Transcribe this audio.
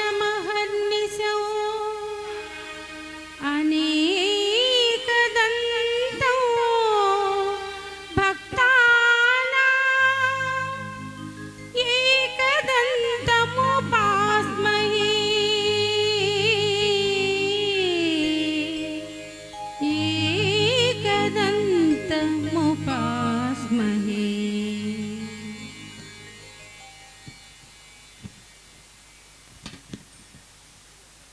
गजाननमहर्निशौ अनेकदन्तौ भक्ताना एकदन्तमुपास्महे एकदन्तमुपास्महे